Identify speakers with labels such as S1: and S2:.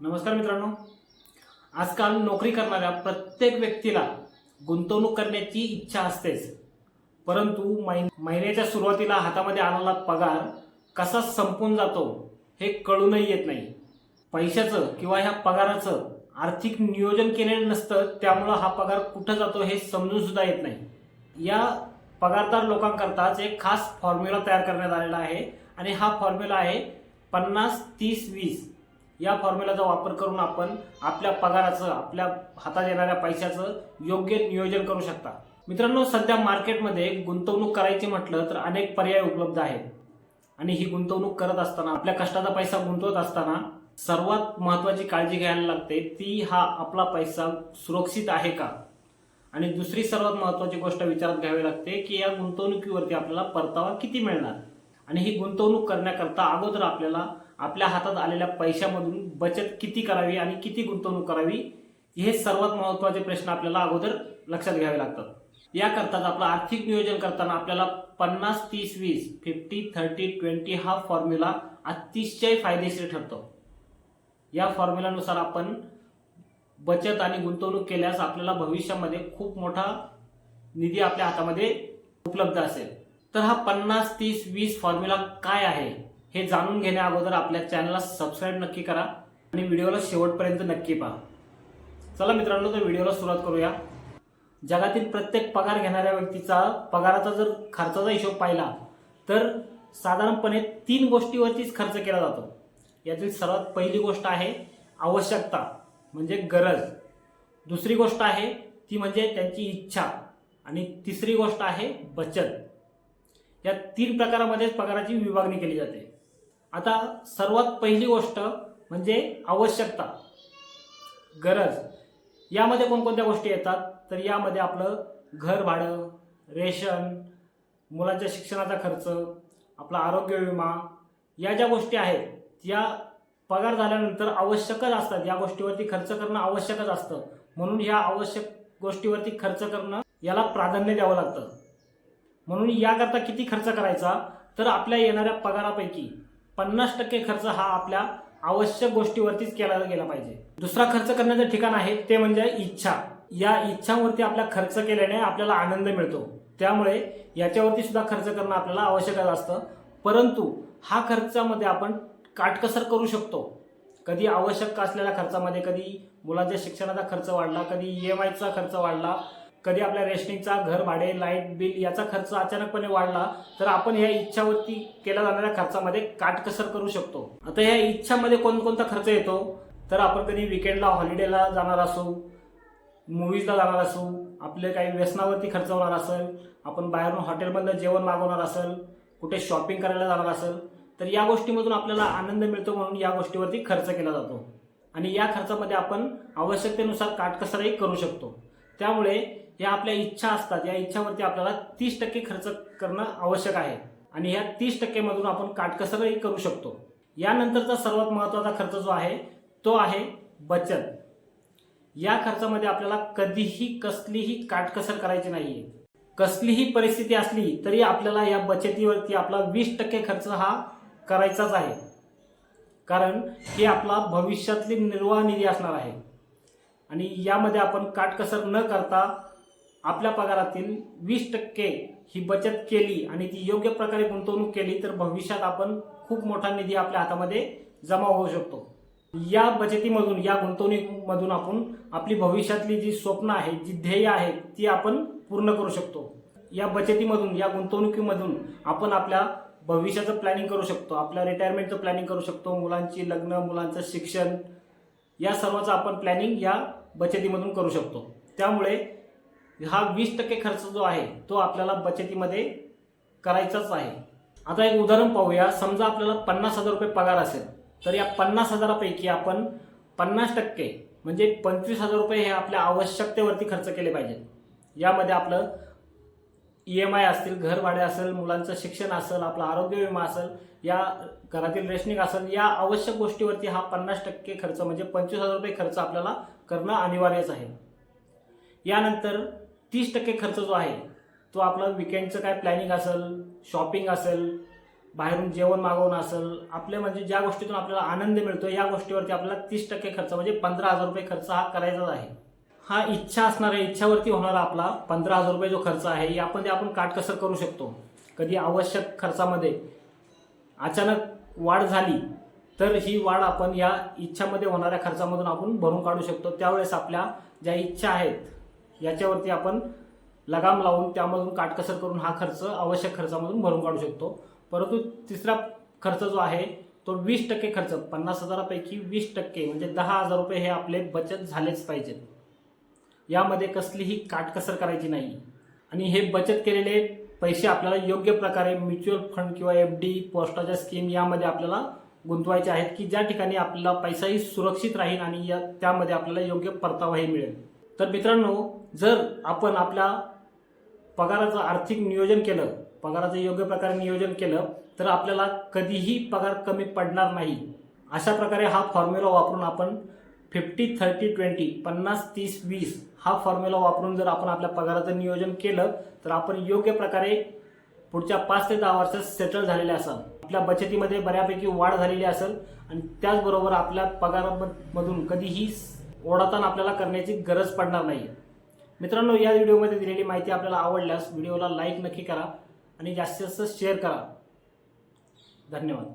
S1: नमस्कार मित्रांनो. आजकाल नोकरी करणाऱ्या प्रत्येक व्यक्तीला गुंतवणूक करण्याची इच्छा असतेच. परंतु मै- महिन्याच्या सुरुवातीला हातामध्ये आलेला पगार कसा संपून जातो हे कळूनही येत नाही. पैशाचं किंवा ह्या पगाराचं आर्थिक नियोजन केलेलं नसतं त्यामुळं हा पगार कुठं जातो हे समजून सुद्धा येत नाही. या पगारदार लोकांकरताच एक खास फॉर्म्युला तयार करण्यात आलेला आहे आणि हा फॉर्म्युला आहे पन्नास तीस वीस. या फॉर्म्युलाचा वापर करून आपण आपल्या पगाराचं आपल्या हातात येणाऱ्या पैशाचं योग्य नियोजन करू शकता. मित्रांनो सध्या मार्केटमध्ये गुंतवणूक करायची म्हटलं तर अनेक पर्याय उपलब्ध आहेत. आणि ही गुंतवणूक करत असताना आपल्या कष्टाचा पैसा गुंतवत असताना सर्वात महत्त्वाची काळजी घ्यायला लागते ती हा आपला पैसा सुरक्षित आहे का? आणि दुसरी सर्वात महत्त्वाची गोष्ट विचारात घ्यावी लागते की या गुंतवणुकीवरती आपल्याला परतावा किती मिळणार? आणि ही गुंतवणूक करण्याकरता अगोदर आपल्याला आपल्या हातात आलेल्या पैशामधून बचत किती करावी आणि किती गुंतवणूक करावी हे सर्वात महत्त्वाचे प्रश्न आपल्याला अगोदर लक्षात घ्यावे लागतात. याकरताच आपलं आर्थिक नियोजन करताना आपल्याला पन्नास तीस वीस फिफ्टी थर्टी ट्वेंटी हा फॉर्म्युला अतिशय फायदेशीर ठरतो. या फॉर्म्युलानुसार आपण बचत आणि गुंतवणूक केल्यास आपल्याला भविष्यामध्ये खूप मोठा निधी आपल्या हातामध्ये उपलब्ध असेल. तर हा पन्नास तीस वीस फॉर्म्युला काय आहे? हे जाणून घेण्या अगोदर आपल्या चॅनलला सबस्क्राईब नक्की करा आणि व्हिडिओला शेवटपर्यंत नक्की पहा. चला मित्रांनो तर व्हिडिओला सुरुवात करूया. जगातील प्रत्येक पगार घेणाऱ्या व्यक्तीचा पगाराचा जर खर्चाचा हिशोब पाहिला तर साधारणपणे तीन गोष्टीवरतीच खर्च केला जातो. यातील सर्वात पहिली गोष्ट आहे आवश्यकता म्हणजे गरज. दुसरी गोष्ट आहे ती म्हणजे त्यांची इच्छा आणि तिसरी गोष्ट आहे बचत. या तीन प्रकारामध्येच पगाराची विभागणी केली जाते. आता सर्वात पहिली गोष्ट म्हणजे आवश्यकता. गरज. यामध्ये कोणकोणत्या गोष्टी येतात? तर यामध्ये आपलं घर भाडं रेशन मुलांच्या शिक्षणाचा खर्च आपला आरोग्य विमा या ज्या गोष्टी आहेत या पगार झाल्यानंतर आवश्यकच असतात. या गोष्टीवरती खर्च करणं आवश्यकच असतं. म्हणून ह्या आवश्यक गोष्टीवरती खर्च करणं याला प्राधान्य द्यावं लागतं. म्हणून याकरता किती खर्च करायचा? तर आपल्या येणाऱ्या पगारापैकी पन्नास टक्के खर्च हा आपल्या आवश्यक गोष्टीवरतीच केला गेला पाहिजे. दुसरा खर्च करण्याचं ठिकाण आहे ते म्हणजे इच्छा. या इच्छांवरती आपला खर्च केल्याने आपल्याला आनंद मिळतो. त्यामुळे याच्यावरती सुद्धा खर्च करणं आपल्याला आवश्यकच असतं. परंतु हा खर्चामध्ये आपण काटकसर करू शकतो. कधी आवश्यक असलेल्या खर्चामध्ये कधी मुलाच्या शिक्षणाचा खर्च वाढला कधी ई एम आयचा खर्च वाढला कधी आपल्या रेशनिंगचा घर भाडे लाइट बिल याचा खर्च अचानकपणे वाढला तर आपण ह्या इच्छावरती केल्या जाणाऱ्या खर्चामध्ये काटकसर करू शकतो. आता ह्या इच्छामध्ये कोणकोणता खर्च येतो? तर आपण कधी विकेंडला हॉलिडेला जाणार असू मूवीजला जाणार असू आपले काही व्यसनावरती खर्च होणार असेल आपण बाहेरून हॉटेलमधलं जेवण मागवणार असेल कुठे शॉपिंग करायला जाणार असेल तर या गोष्टीमधून आपल्याला आनंद मिळतो म्हणून या गोष्टीवरती खर्च केला जातो. आणि या खर्चामध्ये आपण आवश्यकतेनुसार काटकसरही करू शकतो. त्यामुळे या आपल्या इच्छा असतात. या इच्छावरती आपल्याला तीस टक्के खर्च करणं आवश्यक आहे. आणि ह्या तीस टक्केमधून आपण काटकसरही करू शकतो. यानंतरचा सर्वात महत्त्वाचा खर्च जो आहे तो आहे बचत. या खर्चामध्ये आपल्याला कधीही कसलीही काटकसर करायची नाहीये. कसलीही परिस्थिती असली तरी आपल्याला या बचतीवरती आपला वीस टक्के खर्च हा करायचाच आहे. कारण हे आपला भविष्यातली निर्वाह निधी असणार आहे. आणि यामध्ये आपण काटकसर न करता आपल्या पगारातील वीस टक्के ही बचत केली आणि ती योग्य प्रकारे गुंतवणूक केली तर भविष्यात आपण खूप मोठा निधी आपल्या हातामध्ये जमा होऊ शकतो. या बचतीमधून या गुंतवणुकीमधून आपण आपली भविष्यातली जी स्वप्न आहेत जी ध्येय आहेत ती आपण पूर्ण करू शकतो. या बचतीमधून या गुंतवणुकीमधून आपण आपल्या भविष्याचं प्लॅनिंग करू शकतो आपल्या रिटायरमेंटचं प्लॅनिंग करू शकतो मुलांची लग्न मुलांचं शिक्षण या सर्वाचं आपण प्लॅनिंग या बचतीमधून करू शकतो. त्यामुळे हा वीस टक्के खर्च जो आहे तो आपल्याला बचतीमध्ये करायचाच आहे. आता एक उदाहरण पाहूया. समजा आपल्याला पन्नास हजार रुपये पगार असेल तर या पन्नास हजारापैकी आपण पन्नास टक्के म्हणजे पंचवीस हजार रुपये हे आपल्या आवश्यकतेवरती खर्च केले पाहिजेत. यामध्ये आपलं ई एम आय असतील घर भाडे असेल मुलांचं शिक्षण असेल आपला आरोग्य विमा असेल या घरातील रेशनिंग असेल या आवश्यक गोष्टीवरती हा पन्नास टक्के खर्च म्हणजे पंचवीस हजार रुपये खर्च आपल्याला करणं अनिवार्यच आहे. यानंतर तीस टक्के खर्च जो आहे तो आपला विकेंडचं काय प्लॅनिंग असेल शॉपिंग असेल बाहेरून जेवण मागवणं असेल आपल्या म्हणजे ज्या गोष्टीतून आपल्याला आनंद मिळतो या गोष्टीवरती आपल्याला तीस टक्के खर्च म्हणजे पंधरा हजार रुपये खर्च हा करायचाच आहे. हा इच्छा असणाऱ्या इच्छावरती होणारा आपला पंधरा हजार रुपये जो खर्च आहे यामध्ये आपण काटकसर करू शकतो. कधी आवश्यक खर्चामध्ये अचानक वाढ झाली तर ही वाढ आपण या इच्छामध्ये होणाऱ्या खर्चामधून आपण भरून काढू शकतो. त्यावेळेस आपल्या ज्या इच्छा आहेत याच्यावरती आपण लगाम लावून त्यामधून काटकसर करून हा खर्च आवश्यक खर्चामधून भरून काढू शकतो. परंतु तिसरा खर्च जो आहे तो वीस टक्के खर्च पन्नास हजारापैकी वीस टक्के म्हणजे दहा हजार रुपये हे आपले बचत झालेच पाहिजेत यामध्ये कसलीही काटकसर करायची नाही. आणि हे बचत केलेले पैसे आपल्याला योग्य प्रकारे म्युच्युअल फंड किंवा एफ डी पोस्टाच्या स्कीम यामध्ये आपल्याला गुंतवायचे आहेत की ज्या ठिकाणी आपला पैसाही सुरक्षित राहील आणि या त्यामध्ये आपल्याला योग्य परतावाही मिळेल. तर मित्रांनो जर आपण आपल्या पगाराचं आर्थिक नियोजन केलं पगाराचं योग्य प्रकारे नियोजन केलं तर आपल्याला कधीही पगार कमी पडणार नाही. अशा प्रकारे हा फॉर्म्युला वापरून आपण फिफ्टी थर्टी ट्वेंटी पन्नास तीस वीस हा फॉर्म्युला वापरून जर आपण आपल्या पगाराचं नियोजन केलं तर आपण योग्य प्रकारे पुढच्या पाच ते दहा वर्षात सेटल झालेले असाल. आपल्या बचतीमध्ये बऱ्यापैकी वाढ झालेली असेल आणि त्याचबरोबर आपल्या पगारामधून कधीही ओढाताण आपल्याला करण्याची गरज पडणार नाही. मित्रांनो या व्हिडिओमध्ये दिलेली माहिती आपल्याला आवडल्यास व्हिडिओला लाईक नक्की करा आणि जास्तीत जास्त शेअर करा. धन्यवाद.